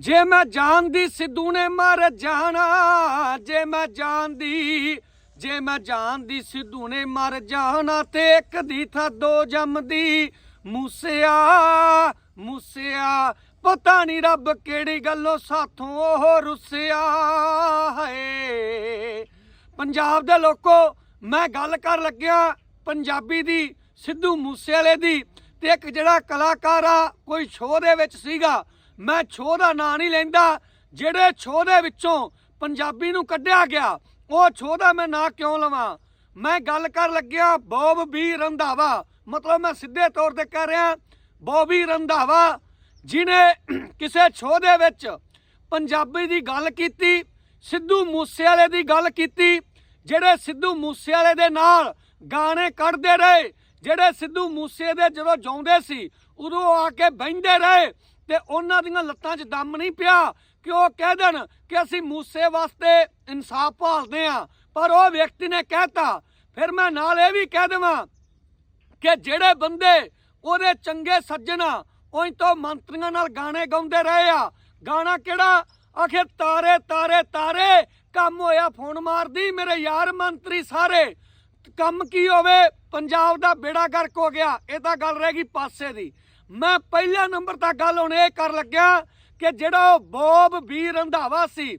ਜੇ ਮੈਂ ਜਾਣਦੀ ਸਿੱਧੂ ਨੇ ਮਰ ਜਾਣਾ, ਜੇ ਮੈਂ ਜਾਣਦੀ ਜੇ ਮੈਂ ਜਾਣਦੀ ਸਿੱਧੂ ਨੇ ਮਰ ਜਾਣਾ ਤੇ ਇੱਕ ਦੀ ਥਾਂ ਦੋ ਜੰਮਦੀ ਮੂਸਿਆ ਮੂਸਿਆ, ਪਤਾ ਨਹੀਂ ਰੱਬ ਕਿਹੜੀ ਗੱਲੋਂ ਸਾਥੋਂ ਉਹ ਰੁੱਸਿਆ ਹੈ ਪੰਜਾਬ ਦੇ ਲੋਕੋ, ਮੈਂ ਗੱਲ ਕਰ ਲੱਗਿਆ ਪੰਜਾਬੀ ਦੀ, ਸਿੱਧੂ ਮੂਸੇਵਾਲੇ ਦੀ ਤੇ ਇੱਕ ਜਿਹੜਾ ਕਲਾਕਾਰ ਆ, ਕੋਈ ਸ਼ੋਅ ਦੇ ਵਿੱਚ ਸੀਗਾ ਮੈਂ ਸ਼ੋਅ ਦਾ ਨਾਂ ਨਹੀਂ ਲੈਂਦਾ, ਜਿਹੜੇ ਛੋ ਦੇ ਵਿੱਚੋਂ ਪੰਜਾਬੀ ਨੂੰ ਕੱਢਿਆ ਗਿਆ, ਉਹ ਸ਼ੋਅ ਦਾ ਮੈਂ ਨਾਂ ਕਿਉਂ ਲਵਾਂ? ਮੈਂ ਗੱਲ ਕਰ ਲੱਗਿਆ, ਬੌਬ ਬੀ ਰੰਧਾਵਾ। ਮਤਲਬ ਮੈਂ ਸਿੱਧੇ ਤੌਰ ਤੇ ਕਹਿ ਰਿਹਾ, ਬੌਬੀ ਰੰਧਾਵਾ, ਜਿਨੇ ਕਿਸੇ ਛੋ ਦੇ ਵਿੱਚ ਪੰਜਾਬੀ ਦੀ ਗੱਲ ਕੀਤੀ, ਸਿੱਧੂ ਮੂਸੇਵਾਲੇ ਦੀ ਗੱਲ ਕੀਤੀ, ਜਿਹੜੇ ਸਿੱਧੂ ਮੂਸੇਵਾਲੇ ਦੇ ਨਾਲ ਗਾਣੇ ਕੱਢਦੇ ਰਹੇ, ਜਿਹੜੇ ਸਿੱਧੂ ਮੂਸੇ ਦੇ ਜਦੋਂ ਜਾਉਂਦੇ ਸੀ, ਉਦੋਂ ਆ ਕੇ ਬਹਿੰਦੇ ਰਹੇ ਤੇ ਉਹਨਾਂ ਦੀਆਂ ਲੱਤਾਂ 'ਚ ਦਮ ਨਹੀਂ ਪਿਆ ਕਿ ਉਹ ਕਹਿ ਦੇਣ ਕਿ ਅਸੀਂ ਮੂਸੇ ਵਾਸਤੇ ਇਨਸਾਫ ਭਾਲਦੇ ਆ ਪਰ ਉਹ ਵਿਅਕਤੀ ਨੇ ਕਹਿਤਾ, ਫਿਰ ਮੈਂ ਨਾਲ ਇਹ ਵੀ ਕਹਿ ਦੇਵਾਂ ਕਿ ਜਿਹੜੇ ਬੰਦੇ ਉਹਦੇ ਚੰਗੇ ਸੱਜਣਾ, ਉਹੀ ਤੋਂ ਮੰਤਰੀਆਂ ਨਾਲ ਗਾਣੇ ਗਾਉਂਦੇ ਰਹੇ ਆ। ਗਾਣਾ ਕਿਹੜਾ? ਆਖੇ, ਤਾਰੇ ਤਾਰੇ ਤਾਰੇ, ਕੰਮ ਹੋਇਆ ਫੋਨ ਮਾਰਦੀ, ਮੇਰੇ ਯਾਰ ਮੰਤਰੀ ਸਾਰੇ। ਕੰਮ ਕੀ ਹੋਵੇ? ਪੰਜਾਬ ਦਾ ਬੇੜਾ ਗਰਕ ਹੋ ਗਿਆ। ਇਹ ਤਾਂ ਗੱਲ ਰਹਿ ਗਈ ਪਾਸੇ ਦੀ। ਮੈਂ ਪਹਿਲਾ ਨੰਬਰ ਤਾਂ ਗੱਲ ਹੁਣ ਇਹ ਕਰ ਲੱਗਿਆ ਕਿ ਜਿਹੜਾ ਉਹ ਬੋਬ ਵੀਰ ਰੰਧਾਵਾ ਸੀ,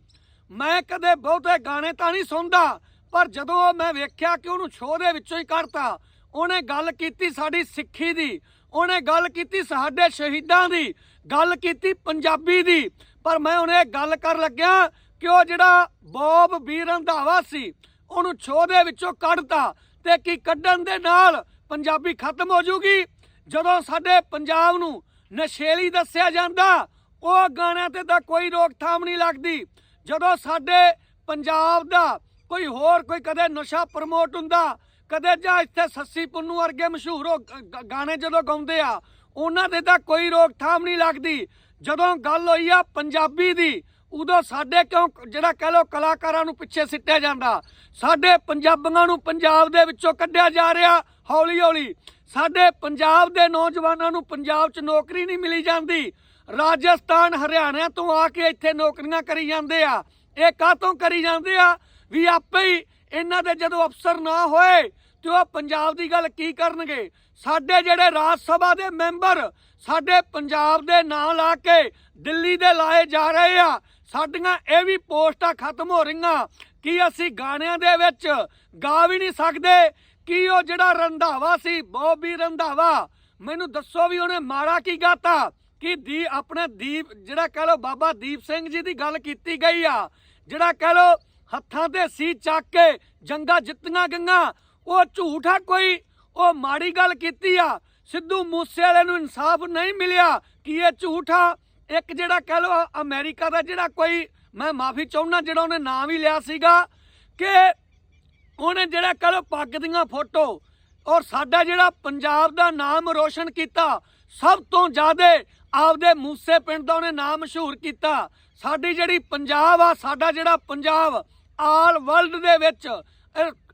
ਮੈਂ ਕਦੇ ਬਹੁਤੇ ਗਾਣੇ ਤਾਂ ਨਹੀਂ ਸੁਣਦਾ, ਪਰ ਜਦੋਂ ਉਹ ਮੈਂ ਵੇਖਿਆ ਕਿ ਉਹਨੂੰ ਸ਼ੋਅ ਦੇ ਵਿੱਚੋਂ ਹੀ ਕੱਢਤਾ, ਉਹਨੇ ਗੱਲ ਕੀਤੀ ਸਾਡੀ ਸਿੱਖੀ ਦੀ, ਉਹਨੇ ਗੱਲ ਕੀਤੀ ਸਾਡੇ ਸ਼ਹੀਦਾਂ ਦੀ, ਗੱਲ ਕੀਤੀ ਪੰਜਾਬੀ ਦੀ, ਪਰ ਮੈਂ ਹੁਣ ਇਹ ਗੱਲ ਕਰ ਲੱਗਿਆ ਕਿ ਉਹ ਜਿਹੜਾ ਬੋਬ ਵੀਰ ਰੰਧਾਵਾ ਸੀ, ਉਹਨੂੰ ਸ਼ੋਅ ਦੇ ਵਿੱਚੋਂ ਕੱਢਤਾ ਤੇ ਕੀ ਕੱਢਣ ਦੇ ਨਾਲ ਪੰਜਾਬੀ ਖਤਮ ਹੋ ਜੂਗੀ? ਜਦੋਂ ਸਾਡੇ ਪੰਜਾਬ ਨੂੰ ਨਸ਼ੇਲੀ ਦੱਸਿਆ ਜਾਂਦਾ, ਉਹ ਗਾਣਿਆਂ ਤੇ ਤਾਂ ਕੋਈ ਰੋਕਥਾਮ ਨਹੀਂ ਲੱਗਦੀ। ਜਦੋਂ ਸਾਡੇ ਪੰਜਾਬ ਦਾ ਕੋਈ ਹੋਰ ਕੋਈ ਕਦੇ ਨਸ਼ਾ ਪ੍ਰਮੋਟ ਹੁੰਦਾ, ਕਦੇ ਜਾਂ ਇੱਥੇ ਸੱਸੀ ਪੁੰਨੂ ਵਰਗੇ ਮਸ਼ਹੂਰ ਹੋ- ਗ- ਗਾਣੇ ਜਦੋਂ ਗਾਉਂਦੇ ਆ, ਉਹਨਾਂ ਦੇ ਤਾਂ ਕੋਈ ਰੋਕਥਾਮ ਨਹੀਂ ਲੱਗਦੀ। ਜਦੋਂ ਗੱਲ ਹੋਈ ਆ ਪੰਜਾਬੀ ਦੀ, ਉਦੋਂ ਸਾਡੇ ਕਿਉਂ ਜਿਹੜਾ ਕਹਿ ਲੋ ਕਲਾਕਾਰਾਂ ਨੂੰ ਪਿੱਛੇ ਸਿੱਟਿਆ ਜਾਂਦਾ, ਸਾਡੇ ਪੰਜਾਬੀਆਂ ਨੂੰ ਪੰਜਾਬ ਦੇ ਵਿੱਚੋਂ ਕੱਢਿਆ ਜਾ ਰਿਹਾ ਹੌਲੀ ਹੌਲੀ, ਸਾਡੇ ਪੰਜਾਬ ਦੇ ਨੌਜਵਾਨਾਂ ਨੂੰ ਪੰਜਾਬ 'ਚ ਨੌਕਰੀ ਨਹੀਂ ਮਿਲੀ ਜਾਂਦੀ। ਰਾਜਸਥਾਨ, ਹਰਿਆਣਾ ਤੋਂ ਆ ਕੇ ਇੱਥੇ ਨੌਕਰੀਆਂ ਕਰੀ ਜਾਂਦੇ ਆ। ਇਹ ਕਾਹਤੋਂ ਕਰੀ ਜਾਂਦੇ ਆ? ਵੀ ਆਪੇ ਹੀ ਇਹਨਾਂ ਦੇ ਜਦੋਂ ਅਫਸਰ ਨਾ ਹੋਏ, ਤੇ ਉਹ ਪੰਜਾਬ ਦੀ ਗੱਲ ਕੀ ਕਰਨਗੇ? ਸਾਡੇ ਜਿਹੜੇ ਰਾਜ ਸਭਾ ਦੇ ਮੈਂਬਰ, ਸਾਡੇ ਪੰਜਾਬ ਦੇ ਨਾਂ ਲਾ ਕੇ ਦਿੱਲੀ ਦੇ ਲਾਏ ਜਾ ਰਹੇ ਆ। ਸਾਡੀਆਂ ਇਹ ਵੀ ਪੋਸਟਾਂ ਖਤਮ ਹੋ ਰਹੀਆਂ। ਕੀ ਅਸੀਂ ਗਾਣਿਆਂ ਦੇ ਵਿੱਚ ਗਾ ਵੀ ਨਹੀਂ ਸਕਦੇ? ਕੀ ਉਹ ਜਿਹੜਾ ਰੰਧਾਵਾ ਸੀ, ਬੋਬੀ ਰੰਧਾਵਾ? ਮੈਨੂੰ ਦੱਸੋ ਵੀ ਉਹਨੇ ਮਾੜਾ ਕੀ ਗਾਤਾ? ਕਿ ਦੀ ਆਪਣੇ ਦੀਪ, ਜਿਹੜਾ ਕਹ ਲੋ ਬਾਬਾ ਦੀਪ ਸਿੰਘ ਜੀ ਦੀ ਗੱਲ ਕੀਤੀ ਗਈ ਆ, ਜਿਹੜਾ ਕਹ ਲੋ ਹੱਥਾਂ ਤੇ ਸੀ ਚੱਕ ਕੇ ਜੰਗਾ ਜਿੱਤੀਆਂ ਗਈਆਂ, ਉਹ ਝੂਠਾ ਕੋਈ? ਉਹ ਮਾੜੀ ਗੱਲ ਕੀਤੀ ਆ। ਸਿੱਧੂ ਮੂਸੇ ਵਾਲੇ ਨੂੰ ਇਨਸਾਫ ਨਹੀਂ ਮਿਲਿਆ। ਕਿ ਇਹ ਝੂਠਾ ਇੱਕ ਜਿਹੜਾ ਕਹਿ ਲੋ ਅਮਰੀਕਾ ਦਾ ਜਿਹੜਾ ਕੋਈ, ਮੈਂ ਮਾਫੀ ਚਾਹੁੰਦਾ ਜਿਹੜਾ ਉਹਨੇ ਨਾਮ ਹੀ ਲਿਆ ਸੀਗਾ ਕਿ ਉਹਨੇ ਜਿਹੜਾ ਕਹਿ ਲੋ ਪੱਗ ਦੀਆਂ ਫੋਟੋ ਔਰ ਸਾਡਾ ਜਿਹੜਾ ਪੰਜਾਬ ਦਾ ਨਾਮ ਰੋਸ਼ਨ ਕੀਤਾ, ਸਭ ਤੋਂ ਜ਼ਿਆਦਾ ਆਪਦੇ ਮੂਸੇ ਪਿੰਡ ਦਾ ਉਹਨੇ ਨਾਮ ਮਸ਼ਹੂਰ ਕੀਤਾ। ਸਾਡੀ ਜਿਹੜੀ ਪੰਜਾਬ ਆ, ਸਾਡਾ ਜਿਹੜਾ ਪੰਜਾਬ ਆਲ ਵਰਲਡ ਦੇ ਵਿੱਚ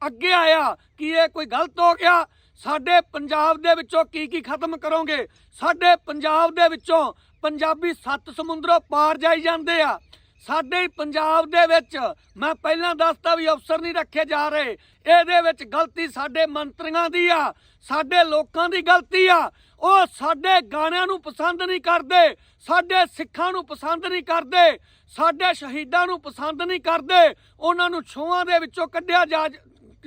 ਅੱਗੇ ਆਇਆ, ਕਿ ਇਹ ਕੋਈ ਗਲਤ ਹੋ ਗਿਆ? ਸਾਡੇ ਪੰਜਾਬ ਦੇ ਵਿੱਚੋਂ ਕੀ ਕੀ ਖਤਮ ਕਰੋਗੇ? ਸਾਡੇ ਪੰਜਾਬ ਦੇ ਵਿੱਚੋਂ ਪੰਜਾਬੀ ਸੱਤ ਸਮੁੰਦਰੋਂ ਪਾਰ ਜਾਈ ਜਾਂਦੇ ਆ। ਸਾਡੇ ਹੀ ਪੰਜਾਬ ਦੇ ਵਿੱਚ ਮੈਂ ਪਹਿਲਾਂ ਦੱਸਤਾ ਵੀ ਅਫਸਰ ਨਹੀਂ ਰੱਖੇ ਜਾ ਰਹੇ। ਇਹਦੇ ਵਿੱਚ ਗਲਤੀ ਸਾਡੇ ਮੰਤਰੀਆਂ ਦੀ ਆ, ਸਾਡੇ ਲੋਕਾਂ ਦੀ ਗਲਤੀ ਆ। ਉਹ ਸਾਡੇ ਗਾਣਿਆਂ ਨੂੰ ਪਸੰਦ ਨਹੀਂ ਕਰਦੇ, ਸਾਡੇ ਸਿੱਖਾਂ ਨੂੰ ਪਸੰਦ ਨਹੀਂ ਕਰਦੇ, ਸਾਡੇ ਸ਼ਹੀਦਾਂ ਨੂੰ ਪਸੰਦ ਨਹੀਂ ਕਰਦੇ। ਉਹਨਾਂ ਨੂੰ ਛੋਹਾਂ ਦੇ ਵਿੱਚੋਂ ਕੱਢਿਆ ਜਾ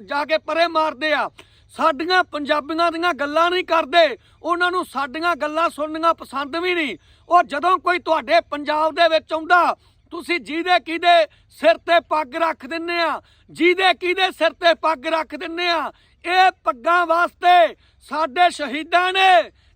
ਜਾ ਕੇ ਪਰੇ ਮਾਰਦੇ ਆ। ਸਾਡੀਆਂ ਪੰਜਾਬੀਆਂ ਦੀਆਂ ਗੱਲਾਂ ਨਹੀਂ ਕਰਦੇ। ਉਹਨਾਂ ਨੂੰ ਸਾਡੀਆਂ ਗੱਲਾਂ ਸੁਣਨੀਆਂ ਪਸੰਦ ਵੀ ਨਹੀਂ। ਉਹ ਜਦੋਂ ਕੋਈ ਤੁਹਾਡੇ ਪੰਜਾਬ ਦੇ ਵਿੱਚ ਆਉਂਦਾ, ਤੁਸੀਂ ਜਿਹਦੇ ਕਿਹਦੇ ਸਿਰ ਤੇ ਪੱਗ ਰੱਖ ਦਿੰਨੇ ਆ, ਜਿਹਦੇ ਕਿਹਦੇ ਸਿਰ ਤੇ ਪੱਗ ਰੱਖ ਦਿੰਨੇ ਆ, ਇਹ ਪੱਗਾਂ ਵਾਸਤੇ ਸਾਡੇ ਸ਼ਹੀਦਾਂ ਨੇ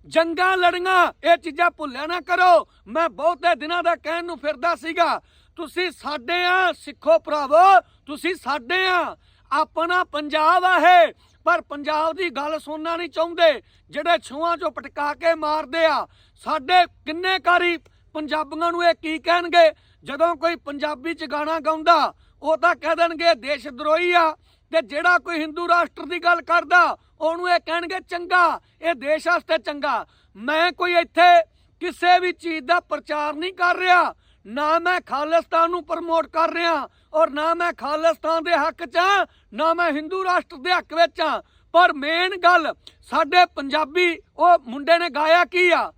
ਜੰਗਾਂ ਲੜੀਆਂ। ਇਹ ਚੀਜ਼ਾਂ ਭੁੱਲਿਆ ਨਾ ਕਰੋ। ਮੈਂ ਬਹੁਤੇ ਦਿਨਾਂ ਦਾ ਕਹਿਣ ਨੂੰ ਫਿਰਦਾ ਸੀਗਾ। ਤੁਸੀਂ ਸਾਡੇ ਆ, ਸਿੱਖੋ ਭਰਾਵੋ, ਤੁਸੀਂ ਸਾਡੇ ਆ। ਆਪਣਾ ਪੰਜਾਬ ਆ ਇਹ, ਪਰ ਪੰਜਾਬ ਦੀ ਗੱਲ ਸੁਣਨਾ ਨਹੀਂ ਚਾਹੁੰਦੇ। ਜਿਹੜੇ ਛੂਆਂ ਚੋਂ ਪਟਕਾ ਕੇ ਮਾਰਦੇ ਆ, ਸਾਡੇ ਕਿੰਨੇ ਕਾਰੀ ਪੰਜਾਬੀਆਂ ਨੂੰ ਇਹ ਕੀ ਕਹਿਣਗੇ? ਜਦੋਂ ਕੋਈ ਪੰਜਾਬੀ ਚ ਗਾਣਾ ਗਾਉਂਦਾ, ਉਹ ਤਾਂ ਕਹਿ ਦੇਣਗੇ ਦੇਸ਼ ਦਰੋਹੀ ਆ। ਤੇ ਜਿਹੜਾ ਕੋਈ ਹਿੰਦੂ ਰਾਸ਼ਟਰ ਦੀ ਗੱਲ ਕਰਦਾ, ਉਹਨੂੰ ਇਹ ਕਹਿਣਗੇ, ਚੰਗਾ, ਇਹ ਦੇਸ਼ ਵਾਸਤੇ ਚੰਗਾ। ਮੈਂ ਕੋਈ ਇੱਥੇ ਕਿਸੇ ਵੀ ਚੀਜ਼ ਦਾ ਪ੍ਰਚਾਰ ਨਹੀਂ ਕਰ ਰਿਹਾ। ਨਾ ਮੈਂ ਖਾਲਿਸਤਾਨ ਨੂੰ ਪ੍ਰਮੋਟ ਕਰ ਰਿਹਾ ਔਰ ਨਾ ਮੈਂ ਖਾਲਿਸਤਾਨ ਦੇ ਹੱਕ 'ਚ ਹਾਂ, ਨਾ ਮੈਂ ਹਿੰਦੂ ਰਾਸ਼ਟਰ ਦੇ ਹੱਕ ਵਿੱਚ ਹਾਂ। ਪਰ ਮੇਨ ਗੱਲ, ਸਾਡੇ ਪੰਜਾਬੀ, ਉਹ ਮੁੰਡੇ ਨੇ ਗਾਇਆ ਕੀ ਆ?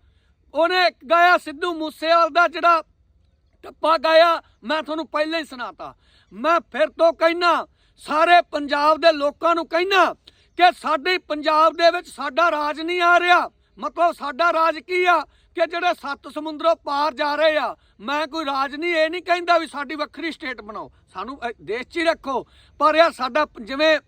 ਉਹਨੇ ਗਾਇਆ ਸਿੱਧੂ ਮੂਸੇਵਾਲ ਦਾ ਜਿਹੜਾ ਟੱਪਾ ਗਾਇਆ, ਮੈਂ ਤੁਹਾਨੂੰ ਪਹਿਲਾਂ ਹੀ ਸੁਣਾਤਾ। ਮੈਂ ਫਿਰ ਤੋਂ ਕਹਿਣਾ ਸਾਰੇ ਪੰਜਾਬ ਦੇ ਲੋਕਾਂ ਨੂੰ ਕਹਿਣਾ ਕਿ ਸਾਡੇ ਪੰਜਾਬ ਦੇ ਵਿੱਚ ਸਾਡਾ ਰਾਜ ਨਹੀਂ ਆ ਰਿਹਾ। ਮਤਲਬ ਸਾਡਾ ਰਾਜ ਕੀ ਆ? ਕਿ ਜਿਹੜੇ ਸੱਤ ਸਮੁੰਦਰੋਂ ਪਾਰ ਜਾ ਰਹੇ ਆ, ਮੈਂ ਕੋਈ ਰਾਜ ਨਹੀਂ, ਇਹ ਨਹੀਂ ਕਹਿੰਦਾ ਵੀ ਸਾਡੀ ਵੱਖਰੀ ਸਟੇਟ ਬਣਾਓ। ਸਾਨੂੰ ਦੇਸ਼ 'ਚ ਹੀ ਰੱਖੋ। ਪਰ ਇਹ ਸਾਡਾ ਜਿਵੇਂ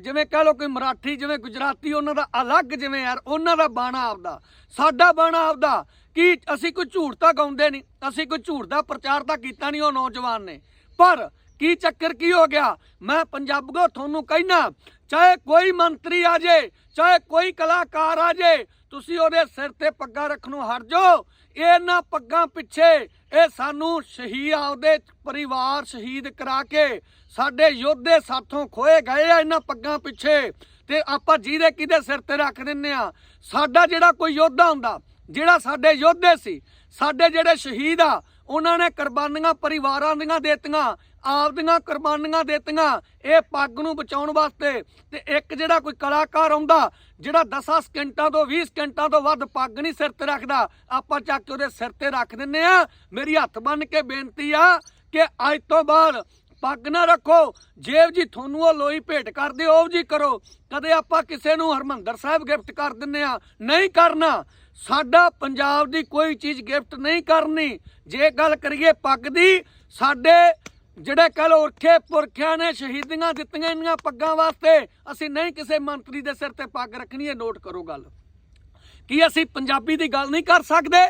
ਜਿਵੇਂ ਕਹ ਲਓ ਕੋਈ ਮਰਾਠੀ, ਜਿਵੇਂ ਗੁਜਰਾਤੀ, ਉਹਨਾਂ ਦਾ ਅਲੱਗ ਜਿਵੇਂ ਯਾਰ, ਉਹਨਾਂ ਦਾ ਬਾਣਾ ਆਪਦਾ। ਸਾਡਾ ਬਾਣਾ ਆਪਦਾ। ਕਿ ਅਸੀਂ ਕੋਈ ਝੂਠ ਤਾਂ ਗਾਉਂਦੇ ਨਹੀਂ, ਅਸੀਂ ਕੋਈ ਝੂਠ ਦਾ ਪ੍ਰਚਾਰ ਤਾਂ ਕੀਤਾ ਨਹੀਂ ਉਹ ਨੌਜਵਾਨ ਨੇ। ਪਰ ਕੀ ਚੱਕਰ ਕੀ ਹੋ ਗਿਆ? ਮੈਂ ਪੰਜਾਬਗੋ ਤੁਹਾਨੂੰ ਕਹਿਣਾ ਚਾਹੇ ਕੋਈ ਮੰਤਰੀ ਆ ਜੇ, ਚਾਹੇ ਕੋਈ ਕਲਾਕਾਰ ਆ ਜੇ, ਤੁਸੀਂ ਉਹਦੇ ਸਿਰ ਤੇ ਪੱਗਾਂ ਰੱਖਣੋਂ ਹਟ ਜਾਓ। ਇਹਨਾਂ ਪੱਗਾਂ ਪਿੱਛੇ, ਇਹ ਸਾਨੂੰ ਸ਼ਹੀਦ, ਆਪਦੇ ਪਰਿਵਾਰ ਸ਼ਹੀਦ ਕਰਾ ਕੇ ਸਾਡੇ ਯੋਧੇ ਸਾਥੋਂ ਖੋਏ ਗਏ ਆ ਇਹਨਾਂ ਪੱਗਾਂ ਪਿੱਛੇ। ਤੇ ਆਪਾਂ ਜਿਹਦੇ ਕਿਹਦੇ ਸਿਰ ਤੇ ਰੱਖ ਦਿੰਨੇ ਆ, ਸਾਡਾ ਜਿਹੜਾ ਕੋਈ ਯੋਧਾ ਹੁੰਦਾ, ਜਿਹੜਾ ਸਾਡੇ ਯੋਧੇ ਸੀ, ਸਾਡੇ ਜਿਹੜੇ ਸ਼ਹੀਦ ਆ ਉਹਨਾਂ ਨੇ ਕੁਰਬਾਨੀਆਂ ਪਰਿਵਾਰਾਂ ਦੀਆਂ ਦਿੱਤੀਆਂ, ਆਪਦੀਆਂ ਕੁਰਬਾਨੀਆਂ ਦਿੱਤੀਆਂ। ਇਹ ਪੱਗ ਨੂੰ ਬਚਾਉਣ ਵਾਸਤੇ ਤੇ ਇੱਕ ਜਿਹੜਾ ਕੋਈ ਕਲਾਕਾਰ ਆਉਂਦਾ, ਜਿਹੜਾ 10 ਸਕਿੰਟਾਂ ਤੋਂ 20 ਸਕਿੰਟਾਂ ਤੋਂ ਵੱਧ ਪੱਗ ਨਹੀਂ ਸਿਰ ਤੇ ਰੱਖਦਾ, ਆਪਾਂ ਚੱਕ ਕੇ ਉਹਦੇ ਸਿਰ ਤੇ ਰੱਖ ਦਿੰਨੇ ਆ ਮੇਰੀ ਹੱਥ ਬੰਨ ਕੇ ਬੇਨਤੀ ਆ ਕਿ ਅੱਜ ਤੋਂ ਬਾਅਦ ਪੱਗ ਨਾ ਰੱਖੋ। ਜੇਬ ਜੀ ਤੁਹਾਨੂੰ ਉਹ ਲੋਈ ਭੇਟ ਕਰਦੇ, ਉਹ ਜੀ ਕਰੋ। ਕਦੇ ਆਪਾਂ ਕਿਸੇ ਨੂੰ ਹਰਮੰਦਰ ਸਾਹਿਬ ਗਿਫਟ ਕਰ ਦਿੰਨੇ ਆ ਨਹੀਂ ਕਰਨਾ। ਸਾਡਾ ਪੰਜਾਬ ਦੀ ਕੋਈ ਚੀਜ਼ ਗਿਫਟ ਨਹੀਂ ਕਰਨੀ। ਜੇ ਗੱਲ ਕਰੀਏ ਪੱਗ ਦੀ, ਸਾਡੇ ਜਿਹੜੇ ਕਹ ਲੋ ਉਰਖੇ ਪੁਰਖਿਆਂ ਨੇ ਸ਼ਹੀਦੀਆਂ ਦਿੱਤੀਆਂ ਇਹਨਾਂ ਪੱਗਾਂ ਵਾਸਤੇ, ਅਸੀਂ ਨਹੀਂ ਕਿਸੇ ਮੰਤਰੀ ਦੇ ਸਿਰ ਤੇ ਪੱਗ ਰੱਖਣੀ ਹੈ ਨੋਟ ਕਰੋ ਗੱਲ। ਕੀ ਅਸੀਂ ਪੰਜਾਬੀ ਦੀ ਗੱਲ ਨਹੀਂ ਕਰ ਸਕਦੇ?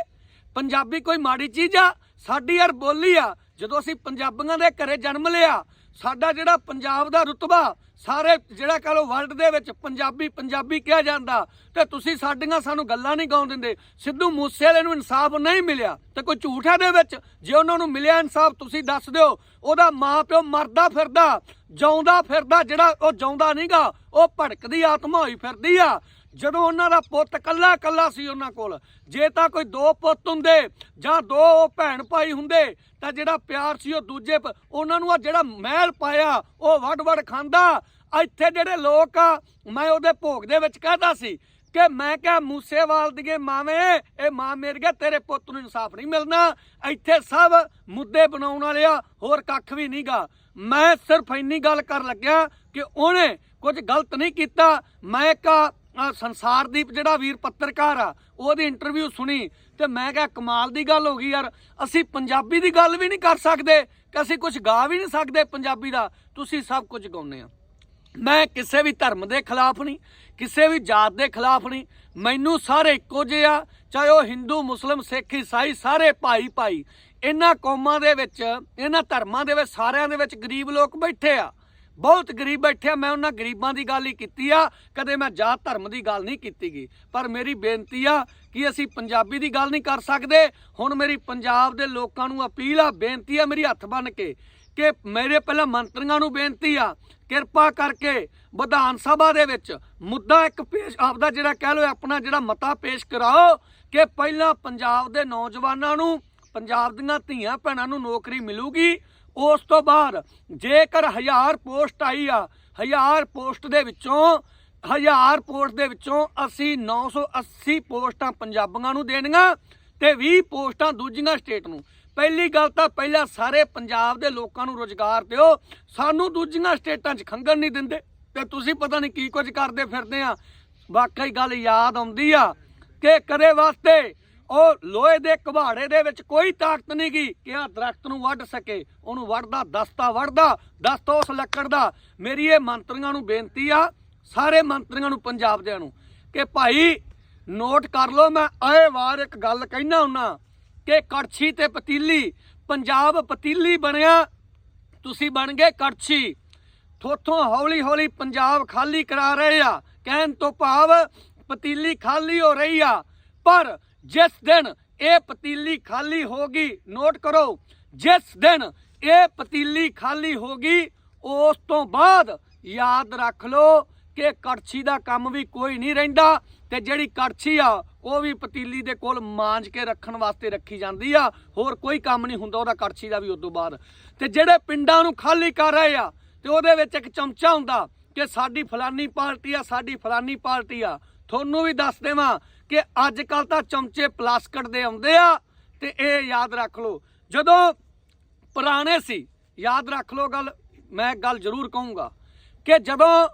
ਪੰਜਾਬੀ ਕੋਈ ਮਾੜੀ ਚੀਜ਼ ਆ, ਸਾਡੀ ਯਾਰ ਬੋਲੀ ਆ। ਜਦੋਂ ਅਸੀਂ ਪੰਜਾਬੀਆਂ ਦੇ ਘਰੇ ਜਨਮ ਲਿਆ, ਸਾਡਾ ਜਿਹੜਾ ਪੰਜਾਬ ਦਾ ਰੁਤਬਾ ਸਾਰੇ ਜਿਹੜਾ ਕਹ ਲੋ ਵਰਲਡ ਦੇ ਵਿੱਚ ਪੰਜਾਬੀ ਪੰਜਾਬੀ ਕਿਹਾ ਜਾਂਦਾ ਤੇ ਤੁਸੀਂ ਸਾਡੀਆਂ ਸਾਨੂੰ ਗੱਲਾਂ ਨਹੀਂ ਗਾਉਣ ਦਿੰਦੇ। ਸਿੱਧੂ ਮੂਸੇਵਾਲੇ ਨੂੰ ਇਨਸਾਫ ਨਹੀਂ ਮਿਲਿਆ ਤੇ ਕੋਈ ਝੂਠ ਹੈ ਦੇ ਵਿੱਚ? ਜੇ ਉਹਨਾਂ ਨੂੰ ਮਿਲਿਆ ਇਨਸਾਫ, ਤੁਸੀਂ ਦੱਸ ਦਿਓ, ਉਹਦਾ ਮਾਂ ਪਿਓ ਮਰਦਾ ਫਿਰਦਾ, ਜਾਉਂਦਾ ਫਿਰਦਾ ਜਿਹੜਾ ਉਹ ਜਾਉਂਦਾ ਨਹੀਂਗਾ ਉਹ ਭੜਕਦੀ ਆਤਮਾ ਹੋਈ ਫਿਰਦੀ ਆ। ਜਦੋਂ ਉਹਨਾਂ ਦਾ ਪੁੱਤ ਕੱਲਾ ਕੱਲਾ ਸੀ ਉਹਨਾਂ ਕੋਲ, ਜੇ ਤਾਂ ਕੋਈ ਦੋ ਪੁੱਤ ਹੁੰਦੇ ਜਾਂ ਦੋ ਉਹ ਭੈਣ ਭਾਈ ਹੁੰਦੇ, ਤਾਂ ਜਿਹੜਾ ਪਿਆਰ ਸੀ ਉਹ ਦੂਜੇ ਉਹਨਾਂ ਨੂੰ ਆ ਜਿਹੜਾ ਮਹਿਲ ਪਾਇਆ, ਉਹ ਵੱਡ ਵੱਡ ਖਾਂਦਾ। ਇੱਥੇ ਜਿਹੜੇ ਲੋਕ ਆ, ਮੈਂ ਉਹਦੇ ਭੋਗ ਦੇ ਵਿੱਚ ਕਹਦਾ ਸੀ ਕਿ ਮੈਂ ਕਿਹਾ, ਮੂਸੇਵਾਲ ਦੀਆਂ ਮਾਵੇਂ, ਇਹ ਮਾਂ ਮੇਰ ਗਿਆ ਤੇਰੇ ਪੁੱਤ ਨੂੰ ਇਨਸਾਫ ਨਹੀਂ ਮਿਲਣਾ। ਇੱਥੇ ਸਭ ਮੁੱਦੇ ਬਣਾਉਣ ਵਾਲੇ ਆ, ਹੋਰ ਕੱਖ ਵੀ ਨਹੀਂਗਾ ਮੈਂ ਸਿਰਫ ਇੰਨੀ ਗੱਲ ਕਰ ਲੱਗਿਆ ਕਿ ਉਹਨੇ ਕੁਝ ਗਲਤ ਨਹੀਂ ਕੀਤਾ। ਮੈਂ ਇੱਕ ਸੰਸਾਰਦੀਪ ਜਿਹੜਾ ਵੀਰ ਪੱਤਰਕਾਰ ਆ, ਉਹਦੀ ਇੰਟਰਵਿਊ ਸੁਣੀ ਤੇ ਮੈਂ ਕਿਹਾ, ਕਮਾਲ ਦੀ ਗੱਲ ਹੋ ਗਈ ਯਾਰ, ਅਸੀਂ ਪੰਜਾਬੀ ਦੀ ਗੱਲ ਵੀ ਨਹੀਂ ਕਰ ਸਕਦੇ ਕਿ ਅਸੀਂ ਕੁਝ ਗਾ ਵੀ ਨਹੀਂ ਸਕਦੇ ਪੰਜਾਬੀ ਦਾ। ਤੁਸੀਂ ਸਭ ਕੁਝ ਗਾਉਂਦੇ ਆ। ਮੈਂ ਕਿਸੇ ਵੀ ਧਰਮ ਦੇ ਖਿਲਾਫ ਨਹੀਂ, ਕਿਸੇ ਵੀ ਜਾਤ ਦੇ ਖਿਲਾਫ ਨਹੀਂ, ਮੈਨੂੰ ਸਾਰੇ ਇੱਕੋ ਜਿਹੇ ਆ, ਚਾਹੇ ਉਹ ਹਿੰਦੂ, ਮੁਸਲਮ, ਸਿੱਖ, ਈਸਾਈ, ਸਾਰੇ ਭਾਈ ਭਾਈ ਇਹਨਾਂ ਕੌਮਾਂ ਦੇ ਵਿੱਚ, ਇਹਨਾਂ ਧਰਮਾਂ ਦੇ ਵਿੱਚ, ਸਾਰਿਆਂ ਦੇ ਵਿੱਚ ਗਰੀਬ ਲੋਕ ਬੈਠੇ ਆ। ਬਹੁਤ ਗਰੀਬ ਬੈਠੇ ਆ, ਮੈਂ ਉਹਨਾਂ ਗਰੀਬਾਂ ਦੀ ਗੱਲ ਹੀ ਕੀਤੀ ਆ, ਕਦੇ ਮੈਂ ਜਾਤ ਧਰਮ ਦੀ ਗੱਲ ਨਹੀਂ ਕੀਤੀ ਗਈ ਪਰ ਮੇਰੀ ਬੇਨਤੀ ਆ ਕਿ ਅਸੀਂ ਪੰਜਾਬੀ ਦੀ ਗੱਲ ਨਹੀਂ ਕਰ ਸਕਦੇ। ਹੁਣ ਮੇਰੀ ਪੰਜਾਬ ਦੇ ਲੋਕਾਂ ਨੂੰ ਅਪੀਲ ਆ, ਬੇਨਤੀ ਆ ਮੇਰੀ ਹੱਥ ਬੰਨ ਕੇ ਕਿ ਮੇਰੇ ਪਹਿਲਾਂ ਮੰਤਰੀਆਂ ਨੂੰ ਬੇਨਤੀ ਆ, ਕਿਰਪਾ ਕਰਕੇ ਵਿਧਾਨ ਸਭਾ ਦੇ ਵਿੱਚ ਮੁੱਦਾ ਇੱਕ ਪੇਸ਼, ਆਪਦਾ ਜਿਹੜਾ ਕਹਿ ਲਓ, ਆਪਣਾ ਜਿਹੜਾ ਮਤਾ ਪੇਸ਼ ਕਰਾਓ ਕਿ ਪਹਿਲਾਂ ਪੰਜਾਬ ਦੇ ਨੌਜਵਾਨਾਂ ਨੂੰ, ਪੰਜਾਬ ਦੀਆਂ ਧੀਆਂ ਭੈਣਾਂ ਨੂੰ ਨੌਕਰੀ ਮਿਲੂਗੀ ਉਸ ਤੋਂ ਬਾਅਦ ਜੇਕਰ ਹਜ਼ਾਰ ਪੋਸਟ ਆਈ ਆ, ਹਜ਼ਾਰ ਪੋਸਟ ਦੇ ਵਿੱਚੋਂ, ਹਜ਼ਾਰ ਪੋਸਟ ਦੇ ਵਿੱਚੋਂ ਅਸੀਂ 980 ਪੋਸਟਾਂ ਪੰਜਾਬੀਆਂ ਨੂੰ ਦੇਣੀਆਂ ਤੇ 20 ਪੋਸਟਾਂ ਦੂਜੀਆਂ ਸਟੇਟ ਨੂੰ। ਪਹਿਲੀ ਗੱਲ ਤਾਂ ਪਹਿਲਾਂ ਸਾਰੇ ਪੰਜਾਬ ਦੇ ਲੋਕਾਂ ਨੂੰ ਰੋਜ਼ਗਾਰ ਦਿਓ। ਸਾਨੂੰ ਦੂਜੀਆਂ ਸਟੇਟਾਂ 'ਚ ਖੰਗਣ ਨਹੀਂ ਦਿੰਦੇ। ਤੇ ਤੁਸੀਂ ਪਤਾ ਨਹੀਂ ਕੀ ਕੁਝ ਕਰਦੇ ਫਿਰਦੇ ਆ। ਵਾਕਈ ਗੱਲ ਯਾਦ ਆਉਂਦੀ ਆ ਕਿ ਕਦੇ ਵਾਸਤੇ ਉਹ ਲੋਹੇ ਦੇ ਕਬਾੜੇ ਦੇ ਵਿੱਚ ਕੋਈ ਤਾਕਤ ਨਹੀਂ ਗਈ ਕਿ ਆ ਦਰਖਤ ਨੂੰ ਵੱਢ ਸਕੇ। ਉਹਨੂੰ ਵੱਢਦਾ, ਦਸਤਾ ਵੱਢਦਾ ਦਸਤਾ ਉਸ ਲੱਕੜ ਦਾ। ਮੇਰੀ ਇਹ ਮੰਤਰੀਆਂ ਨੂੰ ਬੇਨਤੀ ਆ, ਸਾਰੇ ਮੰਤਰੀਆਂ ਨੂੰ, ਪੰਜਾਬ ਦਿਆਂ ਨੂੰ, ਕਿ ਭਾਈ ਨੋਟ ਕਰ ਲਓ, ਮੈਂ ਆਏ ਵਾਰ ਇੱਕ ਗੱਲ ਕਹਿਣਾ ਹੁੰਨਾ ਕਿ ਕੜਛੀ ਤੇ ਪਤੀਲੀ, ਪੰਜਾਬ ਪਤੀਲੀ ਬਣਿਆ, ਤੁਸੀਂ ਬਣ ਗਏ ਕੜਛੀ। ਥੋਥੋਂ ਹੌਲੀ ਹੌਲੀ ਪੰਜਾਬ ਖਾਲੀ ਕਰਾ ਰਹੇ ਆ, ਕਹਿਣ ਤੋਂ ਭਾਵ ਪਤੀਲੀ ਖਾਲੀ ਹੋ ਰਹੀ ਆ। ਪਰ ਜਿਸ ਦਿਨ ਇਹ ਪਤੀਲੀ ਖਾਲੀ ਹੋਗੀ ਨੋਟ ਕਰੋ, ਜਿਸ ਦਿਨ ਇਹ ਪਤੀਲੀ ਖਾਲੀ ਹੋਗੀ ਉਸ ਤੋਂ ਬਾਅਦ ਯਾਦ ਰੱਖ ਲਓ ਕਿ ਕੜਛੀ ਦਾ ਕੰਮ ਵੀ ਕੋਈ ਨਹੀਂ ਰਹਿੰਦਾ ਤੇ ਜਿਹੜੀ ਕੜਛੀ ਆ, ਉਹ ਵੀ ਪਤੀਲੀ ਦੇ ਕੋਲ ਮਾਂਜ ਕੇ ਰੱਖਣ ਵਾਸਤੇ ਰੱਖੀ ਜਾਂਦੀ ਆ, ਹੋਰ ਕੋਈ ਕੰਮ ਨਹੀਂ ਹੁੰਦਾ ਉਹਦਾ ਕੜਛੀ ਦਾ ਵੀ ਉਦੋਂ ਬਾਅਦ। ਤੇ ਜਿਹੜੇ ਪਿੰਡਾਂ ਨੂੰ ਖਾਲੀ ਕਰ ਰਹੇ ਆ, ਤੇ ਉਹਦੇ ਵਿੱਚ ਇੱਕ ਚਮਚਾ ਹੁੰਦਾ ਕਿ ਸਾਡੀ ਫਲਾਨੀ ਪਾਰਟੀ ਆ, ਸਾਡੀ ਫਲਾਨੀ ਪਾਰਟੀ ਆ। ਤੁਹਾਨੂੰ ਵੀ ਦੱਸ ਦੇਵਾਂ ਕਿ ਅੱਜ ਕੱਲ ਤਾਂ ਚਮਚੇ ਪਲਾਸਟਿਕ ਦੇ ਆਉਂਦੇ ਆ ਤੇ ਇਹ ਯਾਦ ਰੱਖ ਲਓ। ਜਦੋਂ ਪੁਰਾਣੇ ਸੀ, ਯਾਦ ਰੱਖ ਲਓ ਗੱਲ, ਮੈਂ ਇੱਕ ਗੱਲ ਜ਼ਰੂਰ ਕਹੂੰਗਾ ਕਿ ਜਦੋਂ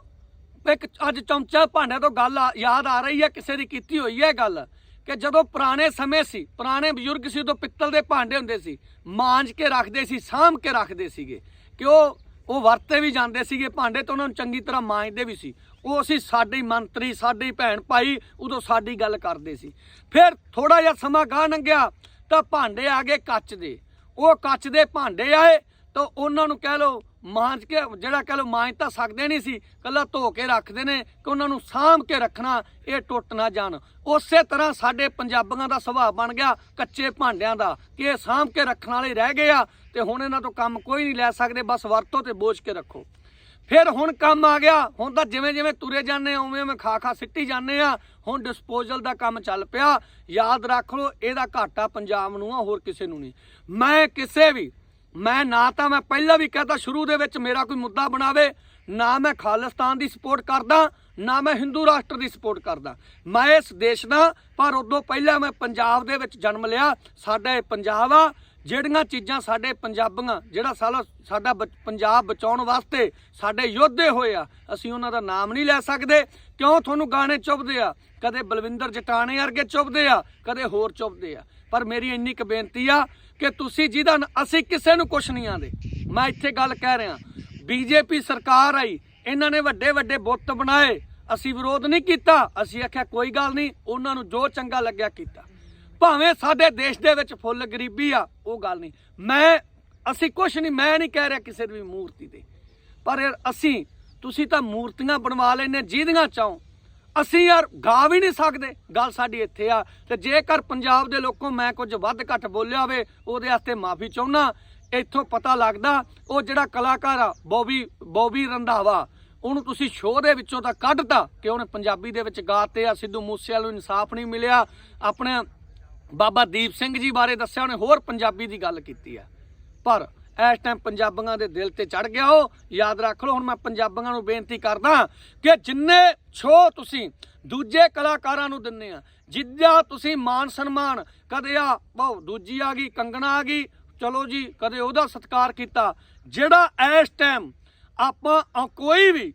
ਇੱਕ ਅੱਜ ਚਮਚਾ ਭਾਂਡੇ ਤੋਂ ਗੱਲ ਆ- ਯਾਦ ਆ ਰਹੀ ਹੈ, ਕਿਸੇ ਦੀ ਕੀਤੀ ਹੋਈ ਹੈ ਗੱਲ, ਕਿ ਜਦੋਂ ਪੁਰਾਣੇ ਸਮੇਂ ਸੀ, ਪੁਰਾਣੇ ਬਜ਼ੁਰਗ ਸੀ, ਉਦੋਂ ਪਿੱਤਲ ਦੇ ਭਾਂਡੇ ਹੁੰਦੇ ਸੀ, ਮਾਂਜ ਕੇ ਰੱਖਦੇ ਸੀ, ਸਾਂਭ ਕੇ ਰੱਖਦੇ ਸੀਗੇ। ਕਿ ਉਹ ਉਹ ਵਰਤੇ ਵੀ ਜਾਂਦੇ ਸੀਗੇ, ਭਾਂਡੇ ਤਾਂ ਉਹਨਾਂ ਨੂੰ ਚੰਗੀ ਤਰ੍ਹਾਂ ਮਾਂਜਦੇ ਵੀ ਸੀ। ਉਹ ਅਸੀਂ ਸਾਡੇ ਮੰਤਰੀ, ਸਾਡੇ ਭੈਣ ਭਾਈ ਉਦੋਂ ਸਾਡੀ ਗੱਲ ਕਰਦੇ ਸੀ। ਫਿਰ ਥੋੜਾ ਜਿਹਾ ਸਮਾਂ ਗਾਹ ਲੰਘਿਆ ਤਾਂ ਭਾਂਡੇ ਆ ਗਏ ਕੱਚ ਦੇ। ਉਹ ਕੱਚ ਦੇ ਭਾਂਡੇ ਆਏ ਤਾਂ ਉਹਨਾਂ ਨੂੰ ਕਹਿ ਲਓ ਮਾਂਜ ਕੇ, ਜਿਹੜਾ ਕਹਿ ਲਓ ਮਾਂਜ ਤਾਂ ਸਕਦੇ ਨਹੀਂ ਸੀ ਕੱਲਾ ਧੋ ਕੇ ਰੱਖਦੇ ਨੇ ਕਿ ਉਹਨਾਂ ਨੂੰ ਸਾਂਭ ਕੇ ਰੱਖਣਾ, ਇਹ ਟੁੱਟ ਨਾ ਜਾਣ। ਉਸੇ ਤਰ੍ਹਾਂ ਸਾਡੇ ਪੰਜਾਬੀਆਂ ਦਾ ਸੁਭਾਅ ਬਣ ਗਿਆ ਕੱਚੇ ਭਾਂਡਿਆਂ ਦਾ ਕਿ ਇਹ ਸਾਂਭ ਕੇ ਰੱਖਣ ਵਾਲੇ ਰਹਿ ਗਏ ਆ ਤੇ ਹੁਣ ਇਹਨਾਂ ਤੋਂ ਕੰਮ ਕੋਈ ਨਹੀਂ ਲੈ ਸਕਦੇ, ਬਸ ਵਰਤੋ ਤੇ ਬੋਝ ਕੇ ਰੱਖੋ। ਫਿਰ ਹੁਣ ਕੰਮ ਆ ਗਿਆ। ਹੁਣ ਤਾਂ ਜਿਵੇਂ ਜਿਵੇਂ ਤੁਰੇ ਜਾਂਦੇ ਆ, ਉਵੇਂ ਉਵੇਂ ਖਾ ਖਾ ਸਿੱਟੀ ਜਾਂਦੇ ਆ। ਹੁਣ ਡਿਸਪੋਜ਼ਲ ਦਾ ਕੰਮ ਚੱਲ ਪਿਆ। ਯਾਦ ਰੱਖ ਲਓ, ਇਹਦਾ ਘਾਟਾ ਪੰਜਾਬ ਨੂੰ ਆ, ਹੋਰ ਕਿਸੇ ਨੂੰ ਨਹੀਂ। ਮੈਂ ਕਿਸੇ ਵੀ, ਮੈਂ ਨਾ ਤਾਂ ਮੈਂ ਪਹਿਲਾਂ ਵੀ ਕਹਤਾ ਸ਼ੁਰੂ ਦੇ ਵਿੱਚ ਮੇਰਾ ਕੋਈ ਮੁੱਦਾ ਬਣਾਵੇ, ਨਾ ਮੈਂ ਖਾਲਿਸਤਾਨ ਦੀ ਸਪੋਰਟ ਕਰਦਾ, ਨਾ ਮੈਂ ਹਿੰਦੂ ਰਾਸ਼ਟਰ ਦੀ ਸਪੋਰਟ ਕਰਦਾ। ਮੈਂ ਇਸ ਦੇਸ਼ ਦਾ, ਪਰ ਉਦੋਂ ਪਹਿਲਾਂ ਮੈਂ ਪੰਜਾਬ ਦੇ ਵਿੱਚ ਜਨਮ ਲਿਆ। ਸਾਡਾ ਇਹ ਪੰਜਾਬ ਆ ਜਿਹੜੀਆਂ ਚੀਜ਼ਾਂ ਸਾਡੇ ਪੰਜਾਬੀਆਂ, ਜਿਹੜਾ ਸਾਲਾ ਸਾਡਾ ਬ- ਪੰਜਾਬ ਬਚਾਉਣ ਵਾਸਤੇ ਸਾਡੇ ਯੋਧੇ ਹੋਏ ਆ, ਅਸੀਂ ਉਹਨਾਂ ਦਾ ਨਾਮ ਨਹੀਂ ਲੈ ਸਕਦੇ। ਕਿਉਂ ਤੁਹਾਨੂੰ ਗਾਣੇ ਚੁੱਭਦੇ ਆ? ਕਦੇ ਬਲਵਿੰਦਰ ਜਟਾਣੇ ਵਰਗੇ ਚੁੱਭਦੇ ਆ, ਕਦੇ ਹੋਰ ਚੁੱਭਦੇ ਆ। ਪਰ ਮੇਰੀ ਇੰਨੀ ਕੁ ਬੇਨਤੀ ਆ ਕਿ ਤੁਸੀਂ ਜਿਹਦਾ ਅਸੀਂ ਕਿਸੇ ਨੂੰ ਕੁਛ ਨਹੀਂ ਆਂਦੇ। ਮੈਂ ਇੱਥੇ ਗੱਲ ਕਹਿ ਰਿਹਾ। ਬੀਜੇਪੀ ਸਰਕਾਰ ਆਈ, ਇਹਨਾਂ ਨੇ ਵੱਡੇ ਵੱਡੇ ਬੁੱਤ ਬਣਾਏ। ਅਸੀਂ ਵਿਰੋਧ ਨਹੀਂ ਕੀਤਾ, ਅਸੀਂ ਆਖਿਆ ਕੋਈ ਗੱਲ ਨਹੀਂ, ਉਹਨਾਂ ਨੂੰ ਜੋ ਚੰਗਾ ਲੱਗਿਆ ਕੀਤਾ। ਭਾਵੇਂ ਸਾਡੇ ਦੇਸ਼ ਦੇ ਵਿੱਚ ਫੁੱਲ ਗਰੀਬੀ ਆ, ਉਹ ਗੱਲ ਨਹੀਂ। ਮੈਂ, ਅਸੀਂ ਕੁਛ ਨਹੀਂ, ਮੈਂ ਨਹੀਂ ਕਹਿ ਰਿਹਾ ਕਿਸੇ ਦੀ ਵੀ ਮੂਰਤੀ ਤੇ। ਪਰ ਯਾਰ, ਅਸੀਂ, ਤੁਸੀਂ ਤਾਂ ਮੂਰਤੀਆਂ ਬਣਵਾ ਲੈਨੇ ਜਿਹਦੀਆਂ ਚਾਹੋ। ਅਸੀਂ ਯਾਰ ਗਾ ਵੀ ਨਹੀਂ ਸਕਦੇ। ਗੱਲ ਸਾਡੀ ਇੱਥੇ ਆ। ਤੇ ਜੇਕਰ ਪੰਜਾਬ ਦੇ ਲੋਕੋਂ ਮੈਂ ਕੁਝ ਵੱਧ ਘੱਟ ਬੋਲਿਆ ਹੋਵੇ, ਉਹਦੇ ਵਾਸਤੇ ਮਾਫੀ ਚਾਹੁੰਨਾ ਇੱਥੋਂ ਪਤਾ ਲੱਗਦਾ, ਉਹ ਜਿਹੜਾ ਕਲਾਕਾਰ ਆ, ਬੋਬੀ ਬੋਬੀ ਰੰਧਾਵਾ, ਉਹਨੂੰ ਤੁਸੀਂ ਸ਼ੋਅ ਦੇ ਵਿੱਚੋਂ ਤਾਂ ਕੱਢਤਾ ਕਿ ਉਹਨੇ ਪੰਜਾਬੀ ਦੇ ਵਿੱਚ ਗਾਤੇ ਆ। ਸਿੱਧੂ ਮੂਸੇਵਾਲੇ ਨੂੰ ਇਨਸਾਫ ਨਹੀਂ ਮਿਲਿਆ। ਆਪਣੇ ਬਾਬਾ ਦੀਪ ਸਿੰਘ ਜੀ ਬਾਰੇ ਦੱਸਿਆ, ਉਹਨੇ ਹੋਰ ਪੰਜਾਬੀ ਦੀ ਗੱਲ ਕੀਤੀ ਆ। ਪਰ ਇਸ ਟਾਈਮ ਪੰਜਾਬੀਆਂ ਦੇ ਦਿਲ ਤੇ ਚੜ ਗਿਆ ਉਹ। ਯਾਦ ਰੱਖ ਲਓ, ਹੁਣ ਮੈਂ ਪੰਜਾਬੀਆਂ ਨੂੰ ਬੇਨਤੀ ਕਰਦਾ ਕਿ ਜਿੰਨੇ ਛੋ ਤੁਸੀਂ ਦੂਜੇ ਕਲਾਕਾਰਾਂ ਨੂੰ ਦਿੰਨੇ ਆ, ਜਿੱਦਾਂ ਤੁਸੀਂ ਮਾਨ ਸਨਮਾਨ, ਕਦੇ ਆ ਬਹੁ ਦੂਜੀ ਆ ਗਈ, ਕੰਗਣਾ ਆ ਗਈ, ਚਲੋ ਜੀ, ਕਦੇ ਉਹਦਾ ਸਤਿਕਾਰ ਕੀਤਾ। ਜਿਹੜਾ ਇਸ ਟਾਈਮ ਆਪਾਂ ਕੋਈ ਵੀ,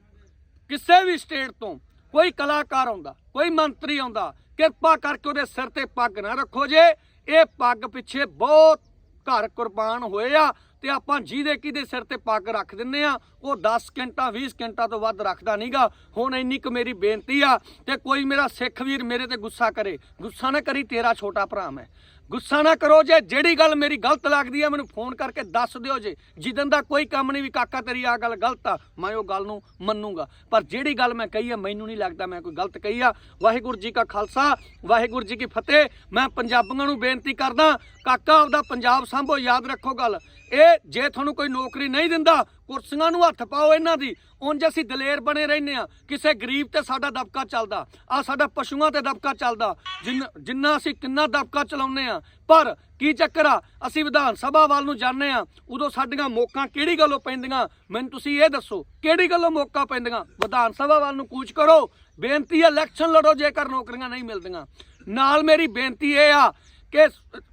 ਕਿਸੇ ਵੀ ਸਟੇਟ ਤੋਂ ਕੋਈ ਕਲਾਕਾਰ ਆਉਂਦਾ, ਕੋਈ ਮੰਤਰੀ ਆਉਂਦਾ ਕਿਰਪਾ ਕਰਕੇ ਉਹਦੇ ਸਿਰ ਤੇ ਪੱਗ ਨਾ ਰੱਖੋ ਜੇ। ਇਹ ਪੱਗ ਪਿੱਛੇ ਬਹੁਤ ਘਰ ਕੁਰਬਾਨ ਹੋਏ ਆ। ਤੇ ਆਪਾਂ ਜਿਹਦੇ ਕਿਹਦੇ ਸਿਰ ਤੇ ਪੱਗ ਰੱਖ ਦਿੰਨੇ ਆ, ਉਹ 10 ਘੰਟਾ 20 ਘੰਟਾ ਤੋਂ ਵੱਧ ਰੱਖਦਾ ਨਹੀਂਗਾ। ਹੁਣ ਇੰਨੀ ਕੁ ਮੇਰੀ ਬੇਨਤੀ ਆ ਤੇ ਕੋਈ ਮੇਰਾ ਸਿੱਖ ਵੀਰ ਮੇਰੇ ਤੇ ਗੁੱਸਾ ਕਰੇ। ਗੁੱਸਾ ਨਾ ਕਰੀ, ਤੇਰਾ ਛੋਟਾ ਭਰਾ ਮੈਂ। ਗੁੱਸਾ ਨਾ ਕਰੋ ਜੇ ਜਿਹੜੀ ਗੱਲ ਮੇਰੀ ਗਲਤ ਲੱਗਦੀ ਆ, ਮੈਨੂੰ ਫੋਨ ਕਰਕੇ ਦੱਸ ਦਿਓ ਜੇ। ਜਿੱਦਨ ਦਾ ਕੋਈ ਕੰਮ ਨਹੀਂ ਵੀ, ਕਾਕਾ ਤੇਰੀ ਆ ਗੱਲ ਗਲਤ ਆ, ਮੈਂ ਉਹ ਗੱਲ ਨੂੰ ਮੰਨੂਗਾ। ਪਰ ਜਿਹੜੀ ਗੱਲ ਮੈਂ ਕਹੀ ਆ, ਮੈਨੂੰ ਨਹੀਂ ਲੱਗਦਾ ਮੈਂ ਕੋਈ ਗਲਤ ਕਹੀ ਆ। ਵਾਹਿਗੁਰੂ ਜੀ ਕਾ ਖਾਲਸਾ, ਵਾਹਿਗੁਰੂ ਜੀ ਕੀ ਫਤਿਹ। ਮੈਂ ਪੰਜਾਬੀਆਂ ਨੂੰ ਬੇਨਤੀ ਕਰਦਾ, ਕਾਕਾ ਆਪਦਾ ਪੰਜਾਬ ਸੰਭੋ, ਯਾਦ ਰੱਖੋ ਗੱਲ। ਇਹ ਜੇ ਤੁਹਾਨੂੰ ਕੋਈ ਨੌਕਰੀ ਨਹੀਂ ਦਿੰਦਾ, ਕੁਰਸੀਆਂ ਨੂੰ ਹੱਥ ਪਾਓ ਇਹਨਾਂ ਦੀ। ਉਂਝ ਅਸੀਂ ਦਲੇਰ ਬਣੇ ਰਹਿੰਦੇ ਆ ਕਿਸੇ ਗਰੀਬ ਤੇ ਸਾਡਾ ਦਬਕਾ ਚੱਲਦਾ। ਆ ਸਾਡਾ ਪਸ਼ੂਆਂ ਤੇ ਦਬਕਾ ਚੱਲਦਾ। ਜਿੰਨਾ ਜਿੰਨਾ ਅਸੀਂ ਕਿੰਨਾ ਦਬਕਾ ਚਲਾਉਂਦੇ ਆ ਪਰ ਕੀ ਚੱਕਰ ਆ? ਅਸੀਂ ਵਿਧਾਨ ਸਭਾ ਵੱਲ ਨੂੰ ਜਾਂਦੇ ਆ ਉਦੋਂ ਸਾਡੀਆਂ ਮੌਕਾਂ ਕਿਹੜੀ ਗੱਲੋਂ ਪੈਂਦੀਆਂ? ਮੈਨੂੰ ਤੁਸੀਂ ਇਹ ਦੱਸੋ, ਕਿਹੜੀ ਗੱਲੋਂ ਮੌਕਾ ਪੈਂਦੀਆਂ? ਵਿਧਾਨ ਸਭਾ ਵੱਲ ਨੂੰ ਕੂਚ ਕਰੋ। ਬੇਨਤੀ ਹੈ, ਇਲੈਕਸ਼ਨ ਲੜੋ ਜੇਕਰ ਨੌਕਰੀਆਂ ਨਹੀਂ ਮਿਲਦੀਆਂ। ਨਾਲ ਮੇਰੀ ਬੇਨਤੀ ਇਹ ਆ ਕਿ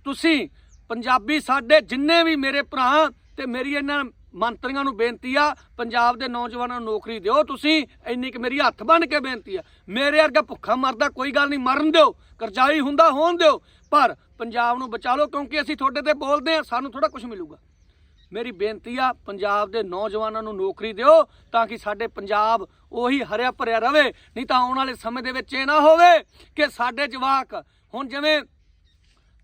ਤੁਸੀਂ ਪੰਜਾਬੀ ਸਾਡੇ ਜਿੰਨੇ ਵੀ ਮੇਰੇ ਭਰਾ ਤੇ ਮੇਰੀ ਇਹਨਾਂ ਮੰਤਰੀਆਂ ਨੂੰ ਬੇਨਤੀ ਆ, ਪੰਜਾਬ ਦੇ ਨੌਜਵਾਨਾਂ ਨੂੰ ਨੌਕਰੀ ਦਿਓ। ਤੁਸੀਂ ਇੰਨੀ ਕਿ ਮੇਰੀ ਹੱਥ ਬੰਨ ਕੇ ਬੇਨਤੀ ਆ। ਮੇਰੇ ਵਰਗਾ ਭੁੱਖਾ ਮਰਦਾ ਕੋਈ ਗੱਲ ਨਹੀਂ, ਮਰਨ ਦਿਓ। ਕਰਜ਼ਾਈ ਹੁੰਦਾ ਹੋਣ ਦਿਓ। ਪਰ ਪੰਜਾਬ ਨੂੰ ਬਚਾ ਲਓ, ਕਿਉਂਕਿ ਅਸੀਂ ਤੁਹਾਡੇ ਤੇ ਬੋਲਦੇ ਆ, ਸਾਨੂੰ ਥੋੜਾ ਕੁਝ ਮਿਲੂਗਾ। ਮੇਰੀ ਬੇਨਤੀ ਆ, ਪੰਜਾਬ ਦੇ ਨੌਜਵਾਨਾਂ ਨੂੰ ਨੌਕਰੀ ਦਿਓ ਤਾਂ ਕਿ ਸਾਡੇ ਪੰਜਾਬ ਉਹੀ ਹਰਿਆ ਭਰਿਆ ਰਵੇ। ਨਹੀਂ ਤਾਂ ਆਉਣ ਵਾਲੇ ਸਮੇਂ ਦੇ ਵਿੱਚ ਇਹ ਨਾ ਹੋਵੇ ਕਿ ਸਾਡੇ ਜਵਾਕ, ਹੁਣ ਜਿਵੇਂ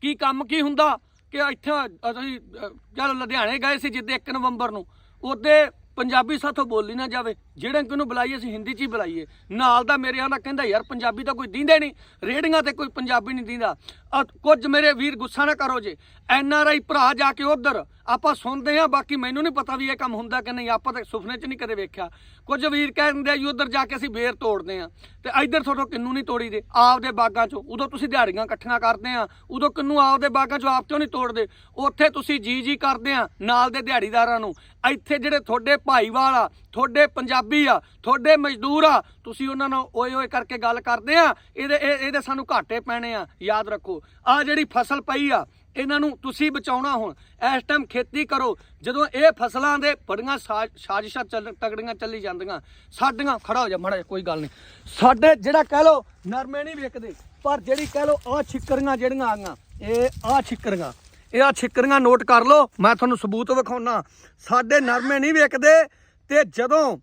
ਕੀ ਕੰਮ ਕੀ ਹੁੰਦਾ ਕਿ ਇੱਥੇ ਅਸੀਂ ਅਹ, ਚੱਲ ਲੁਧਿਆਣੇ ਗਏ ਸੀ ਜਿੱਦੇ 1 ਨਵੰਬਰ ਨੂੰ ਉਹਦੇ ਪੰਜਾਬੀ ਸਾਥੋਂ ਬੋਲੀ ਨਾ ਜਾਵੇ। ਜਿਹੜੇ ਕਿਨੂੰ ਬੁਲਾਈਏ, ਅਸੀਂ ਹਿੰਦੀ 'ਚ ਹੀ ਬੁਲਾਈਏ। ਨਾਲ ਦਾ ਮੇਰੇ ਆਂਦਾ ਕਹਿੰਦਾ, ਯਾਰ, ਪੰਜਾਬੀ ਤਾਂ ਕੋਈ ਦਿੰਦੇ ਨਹੀਂ। ਰੇੜੀਆਂ ਤੇ ਕੋਈ ਪੰਜਾਬੀ ਨਹੀਂ ਦਿੰਦਾ। ਅਹ ਕੁਝ ਮੇਰੇ ਵੀਰ ਗੁੱਸਾ ਨਾ ਕਰੋ ਜੇ। ਐਨ ਆਰ ਆਈ ਭਰਾ ਜਾ ਕੇ ਉਧਰ, ਆਪਾਂ ਸੁਣਦੇ ਆ, ਬਾਕੀ ਮੈਨੂੰ ਨਹੀਂ ਪਤਾ ਵੀ ਇਹ ਕੰਮ ਹੁੰਦਾ ਕਿ ਨਹੀਂ। ਆਪਾਂ ਤਾਂ ਸੁਪਨੇ 'ਚ ਨਹੀਂ ਕਦੇ ਵੇਖਿਆ। ਕੁਝ ਵੀਰ ਕਹਿੰਦੇ ਆ ਜੀ ਉਧਰ ਜਾ ਕੇ ਅਸੀਂ ਬੇਰ ਤੋੜਦੇ ਆ। ਤੇ ਇੱਧਰ ਤੁਹਾਡੇ ਕਿੰਨੂ ਨਹੀਂ ਤੋੜੀ ਦੇ ਆਪਦੇ ਬਾਗਾਂ 'ਚੋਂ। ਉਦੋਂ ਤੁਸੀਂ ਦਿਹਾੜੀਆਂ ਇਕੱਠੀਆਂ ਕਰਦੇ ਆ। ਉਦੋਂ ਕਿੰਨੂ ਆਪਦੇ ਬਾਗਾਂ 'ਚੋਂ ਆਪ ਕਿਉਂ ਨਹੀਂ ਤੋੜਦੇ? ਉੱਥੇ ਤੁਸੀਂ ਜੀ ਜੀ ਕਰਦੇ ਆ, ਨਾਲ ਦੇ ਦਿਹਾੜੀਦਾਰਾਂ ਨੂੰ। ਇੱਥੇ ਜਿਹੜੇ ਤੁਹਾਡੇ ਭਾਈਵਾਲ ਆ, ਤੁਹਾਡੇ ਪੰਜਾਬੀ ਆ, ਤੁਹਾਡੇ ਮਜ਼ਦੂਰ ਆ। ਤੁਸੀਂ ਉਹਨਾਂ ਨਾਲ ਓਏ ਓਏ ਕਰਕੇ ਗੱਲ ਕਰਦੇ ਆ, ਇਹਦੇ ਇਹ- ਇਹਦੇ ਸਾਨੂੰ ਘਾਟੇ ਪੈਣੇ ਆ, ਯਾਦ ਰੱਖੋ। ਆ ਜਿਹੜੀ ਫਸਲ ਪਈ ਆ, ਇਹਨਾਂ ਨੂੰ ਤੁਸੀਂ ਬਚਾਉਣਾ ਹੁਣ। ਇਸ ਟਾਈਮ ਖੇਤੀ ਕਰੋ। ਜਦੋਂ ਇਹ ਫਸਲਾਂ ਦੇ ਬੜੀਆਂ ਸਾਜ਼- ਸਾਜ਼ਿਸ਼ਾਂ ਚੱਲ ਤਗੜੀਆਂ ਚੱਲੀ ਜਾਂਦੀਆਂ, ਸਾਡੀਆਂ, ਖੜਾ ਹੋ ਜਾ ਮੜਾ ਕੋਈ ਗੱਲ ਨਹੀਂ। ਸਾਡੇ ਜਿਹੜਾ ਕਹਿ ਲੋ ਨਰਮੇ ਨਹੀਂ ਵਿਕਦੇ ਪਰ ਜਿਹੜੀ ਕਹਿ ਲੋ ਆ ਛਿੱਕਰੀਆਂ ਜਿਹੜੀਆਂ ਆਈਆਂ, ਇਹ ਆ ਛਿੱਕਰੀਆਂ। ਇਹ ਆ ਛਿੱਕਰੀਆਂ ਨੋਟ ਕਰ ਲਓ, ਮੈਂ ਤੁਹਾਨੂੰ ਸਬੂਤ ਵਿਖਾਉਣਾ ਸਾਡੇ ਨਰਮੇ ਨਹੀਂ ਵਿਕਦੇ ਤੇ ਜਦੋਂ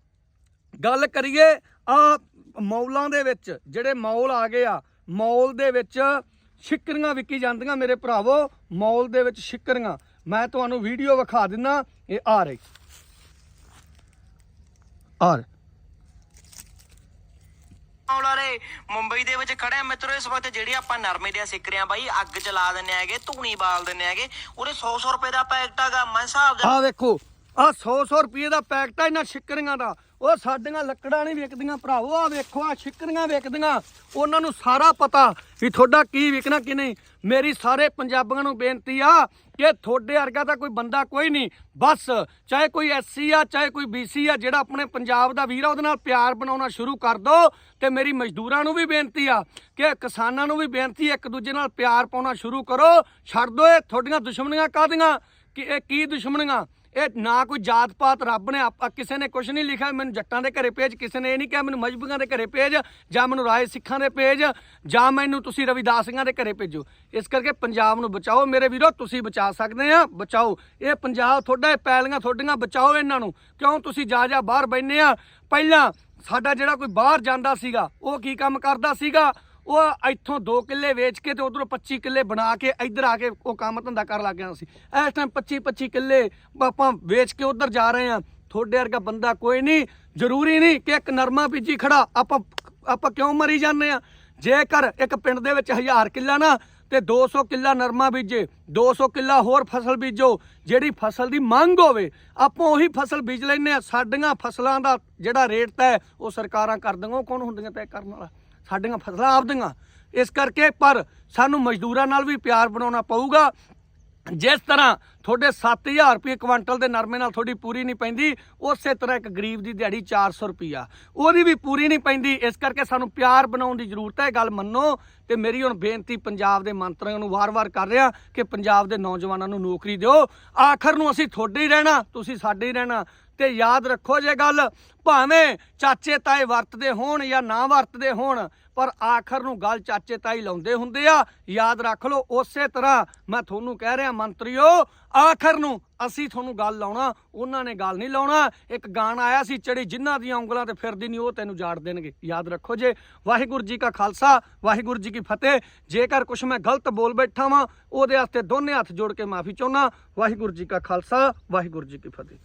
ਗੱਲ ਕਰੀਏ ਆ ਮੌਲਾਂ ਦੇ ਵਿੱਚ ਜਿਹੜੇ ਮੌਲ ਆ ਗਏ ਆ ਮੌਲ ਦੇ ਵਿੱਚ ਸ਼ਿਕਰੀਆਂ ਵਿਕੀ ਜਾਂਦੀਆਂ ਮੇਰੇ ਭਰਾਵੋ ਮੌਲ ਦੇ ਵਿੱਚ ਸ਼ਿਕਰੀਆਂ ਮੈਂ ਤੁਹਾਨੂੰ ਵੀਡੀਓ ਵਿਖਾ ਦਿੰਨਾ ਇਹ ਆ ਰਹੀ। ਆ ਰਹੀ। ਮੌਲਾਰੇ ਮੁੰਬਈ ਦੇ ਵਿੱਚ ਖੜੇ ਆ ਮਿੱਤਰੋ ਇਸ ਵਕਤ ਜਿਹੜੀ ਆਪਾਂ ਨਰਮੇ ਦੀਆਂ ਸਿੱਕਰੀਆਂ ਬਾਈ ਅੱਗ ਚਲਾ ਦਿੰਨੇ ਹੈਗੇ ਧੂਣੀ ਬਾਲ ਦਿੰਨੇ ਹੈਗੇ ਉਹਦੇ 100 100 ਰੁਪਏ ਦਾ ਪੈਕਟ ਹੈਗਾ ਮੈਂ ਹਿਸਾਬ ਦਾ ਆ ਵੇਖੋ ਆ 100 100 ਰੁਪਏ ਦਾ ਪੈਕਟ ਆ ਇਹਨਾਂ ਸ਼ਿਕਰੀਆਂ ਦਾ। ਉਹ ਸਾਡੀਆਂ ਲੱਕੜਾਂ ਨਹੀਂ ਵਿਕਦੀਆਂ ਭਰਾਵੋ ਆ ਵੇਖੋ ਆ ਛਿੱਕਰੀਆਂ ਵਿਕਦੀਆਂ। ਉਹਨਾਂ ਨੂੰ ਸਾਰਾ ਪਤਾ ਵੀ ਤੁਹਾਡਾ ਕੀ ਵਿਕਣਾ, ਕੀ ਨਹੀਂ। ਮੇਰੀ ਸਾਰੇ ਪੰਜਾਬੀਆਂ ਨੂੰ ਬੇਨਤੀ ਆ ਕਿ ਤੁਹਾਡੇ ਵਰਗਾ ਤਾਂ ਕੋਈ ਬੰਦਾ ਕੋਈ ਨਹੀਂ। ਬਸ, ਚਾਹੇ ਕੋਈ ਐਸਸੀ ਆ, ਚਾਹੇ ਕੋਈ ਬੀਸੀ ਆ, ਜਿਹੜਾ ਆਪਣੇ ਪੰਜਾਬ ਦਾ ਵੀਰ ਆ, ਉਹਦੇ ਨਾਲ ਪਿਆਰ ਬਣਾਉਣਾ ਸ਼ੁਰੂ ਕਰ ਦੋ ਤੇ ਮੇਰੀ ਮਜ਼ਦੂਰਾਂ ਨੂੰ ਵੀ ਬੇਨਤੀ ਆ ਕਿ ਕਿਸਾਨਾਂ ਨੂੰ ਵੀ ਬੇਨਤੀ ਇੱਕ ਦੂਜੇ ਨਾਲ ਪਿਆਰ ਪਾਉਣਾ ਸ਼ੁਰੂ ਕਰੋ। ਛੱਡ ਦੋ ਇਹ ਤੁਹਾਡੀਆਂ ਦੁਸ਼ਮਣੀਆਂ ਕਾਹਦੀਆਂ? ਕਿ ਇਹ ਕੀ ਦੁਸ਼ਮਣੀਆਂ? ਇਹ ਨਾ ਕੋਈ ਜਾਤ ਪਾਤ ਰੱਬ ਨੇ ਆਪਾਂ ਕਿਸੇ ਨੇ ਕੁਝ ਨਹੀਂ ਲਿਖਿਆ। ਮੈਨੂੰ ਜੱਟਾਂ ਦੇ ਘਰੇ ਭੇਜ, ਕਿਸੇ ਨੇ ਇਹ ਨਹੀਂ ਕਿਹਾ, ਮੈਨੂੰ ਮਜਬੂਰਾਂ ਦੇ ਘਰੇ ਭੇਜ, ਜਾਂ ਮੈਨੂੰ ਰਾਏ ਸਿੱਖਾਂ ਦੇ ਭੇਜ, ਜਾਂ ਮੈਨੂੰ ਤੁਸੀਂ ਰਵਿਦਾਸੀਆਂ ਦੇ ਘਰੇ ਭੇਜੋ। ਇਸ ਕਰਕੇ ਪੰਜਾਬ ਨੂੰ ਬਚਾਓ। ਮੇਰੇ ਵੀਰੋ, ਤੁਸੀਂ ਬਚਾ ਸਕਦੇ ਆ, ਬਚਾਓ। ਇਹ ਪੰਜਾਬ ਤੁਹਾਡਾ, ਇਹ ਪੈਲੀਆਂ ਤੁਹਾਡੀਆਂ, ਬਚਾਓ ਇਹਨਾਂ ਨੂੰ। ਕਿਉਂ? ਤੁਸੀਂ ਜਾ ਜਾ ਬਾਹਰ ਬੈਠੇ ਆ। ਪਹਿਲਾਂ ਸਾਡਾ ਜਿਹੜਾ ਕੋਈ ਬਾਹਰ ਜਾਂਦਾ ਸੀਗਾ, ਉਹ ਕੀ ਕੰਮ ਕਰਦਾ ਸੀਗਾ? ਉਹ ਇੱਥੋਂ 2 ਕਿੱਲੇ ਵੇਚ ਕੇ ਤੇ ਉਧਰੋਂ 25 ਕਿੱਲੇ ਬਣਾ ਕੇ ਇੱਧਰ ਆ ਕੇ ਉਹ ਕੰਮ ਧੰਦਾ ਕਰਨ ਲੱਗ ਗਿਆ ਸੀ। ਇਸ ਟਾਈਮ 25 25 ਕਿੱਲੇ ਆਪਾਂ ਵੇਚ ਕੇ ਉਧਰ ਜਾ ਰਹੇ ਆ ਤੁਹਾਡੇ ਵਰਗਾ ਬੰਦਾ ਕੋਈ ਨਹੀਂ, ਜ਼ਰੂਰੀ ਨਹੀਂ ਕਿ ਇੱਕ ਨਰਮਾ ਬੀਜੀ ਖੜਾ। ਆਪਾਂ ਆਪਾਂ ਕਿਉਂ ਮਰੀ ਜਾਂਦੇ ਆ ਜੇਕਰ ਇੱਕ ਪਿੰਡ ਦੇ ਵਿੱਚ 1000 ਕਿੱਲਾ ਨਾ, ਤੇ 200 ਕਿੱਲਾ ਨਰਮਾ ਬੀਜੇ 200 ਕਿੱਲਾ ਹੋਰ ਫਸਲ ਬੀਜੋ, ਜਿਹੜੀ ਫਸਲ ਦੀ ਮੰਗ ਹੋਵੇ, ਆਪਾਂ ਉਹੀ ਫਸਲ ਬੀਜ ਲੈਨੇ ਆ ਸਾਡੀਆਂ ਫਸਲਾਂ ਦਾ ਜਿਹੜਾ ਰੇਟ ਤੈਅ ਉਹ ਸਰਕਾਰਾਂ ਕਰ ਦਿੰਗੀਆਂ ਉਹ ਕੌਣ ਹੁੰਦੀਆਂ ਤੈਅ ਕਰਨ ਵਾਲਾ? ਸਾਡੀਆਂ ਫਸਲਾਂ ਆਪਦੀਆਂ। ਇਸ ਕਰਕੇ ਪਰ ਸਾਨੂੰ ਮਜ਼ਦੂਰਾਂ ਨਾਲ ਵੀ ਪਿਆਰ ਬਣਾਉਣਾ ਪਊਗਾ। ਜਿਸ ਤਰ੍ਹਾਂ ਤੁਹਾਡੇ 7000 ਰੁਪਏ ਕੁਆਂਟਲ ਦੇ ਨਰਮੇ ਨਾਲ ਤੁਹਾਡੀ ਪੂਰੀ ਨਹੀਂ ਪੈਂਦੀ, ਉਸੇ ਤਰ੍ਹਾਂ ਇੱਕ ਗਰੀਬ ਦੀ ਦਿਹਾੜੀ 400 ਰੁਪਿਆ ਉਹਦੀ ਵੀ ਪੂਰੀ ਨਹੀਂ ਪੈਂਦੀ, ਇਸ ਕਰਕੇ ਸਾਨੂੰ ਪਿਆਰ ਬਣਾਉਣ ਦੀ ਜ਼ਰੂਰਤ ਹੈ। ਇਹ ਗੱਲ ਮੰਨੋ ਤੇ ਮੇਰੀ ਹੁਣ ਬੇਨਤੀ ਪੰਜਾਬ ਦੇ ਮੰਤਰੀਆਂ ਨੂੰ ਵਾਰ-ਵਾਰ ਕਰ ਰਿਹਾ ਕਿ ਪੰਜਾਬ ਦੇ ਨੌਜਵਾਨਾਂ ਨੂੰ ਨੌਕਰੀ ਦਿਓ। ਆਖਰ ਨੂੰ ਅਸੀਂ ਤੁਹਾਡੇ ਹੀ ਰਹਿਣਾ, ਤੁਸੀਂ ਸਾਡੇ ਹੀ ਰਹਿਣਾ। ਤੇ ਯਾਦ ਰੱਖੋ ਜੇ ਗੱਲ, ਭਾਵੇਂ ਚਾਚੇ ਤਾਏ ਵਰਤਦੇ ਹੋਣ ਜਾਂ ਨਾ ਵਰਤਦੇ ਹੋਣ, ਪਰ ਆਖਰ ਨੂੰ ਗੱਲ ਚਾਚੇ ਤਾਈ ਲਾਉਂਦੇ ਹੁੰਦੇ ਆ। ਯਾਦ ਰੱਖ ਲਓ, ਉਸੇ ਤਰ੍ਹਾਂ ਮੈਂ ਤੁਹਾਨੂੰ ਕਹਿ ਰਿਹਾ ਮੰਤਰੀਓ, ਆਖਰ ਨੂੰ ਅਸੀਂ ਤੁਹਾਨੂੰ ਗੱਲ ਲਾਉਣਾ, ਉਹਨਾਂ ਨੇ ਗੱਲ ਨਹੀਂ ਲਾਉਣਾ। ਇੱਕ ਗਾਣਾ ਆਇਆ ਸੀ, ਚੜੀ ਜਿਨ੍ਹਾਂ ਦੀਆਂ ਉਂਗਲਾਂ ਤੇ ਫਿਰਦੀ ਨਹੀਂ ਉਹ ਤੈਨੂੰ ਜਾੜ ਦੇਣਗੇ। ਯਾਦ ਰੱਖੋ ਜੇ, ਵਾਹਿਗੁਰੂ ਜੀ ਕਾ ਖਾਲਸਾ, ਵਾਹਿਗੁਰੂ ਜੀ ਕੀ ਫਤਿਹ। ਜੇਕਰ ਕੁਝ ਮੈਂ ਗਲਤ ਬੋਲ ਬੈਠਾ ਵਾਂ, ਉਹਦੇ ਵਾਸਤੇ ਦੋਨੇ ਹੱਥ ਜੋੜ ਕੇ ਮਾਫੀ ਚਾਹੁੰਦਾ ਵਾਹਿਗੁਰੂ ਜੀ ਕਾ ਖਾਲਸਾ, ਵਾਹਿਗੁਰੂ ਜੀ ਕੀ ਫਤਿਹ।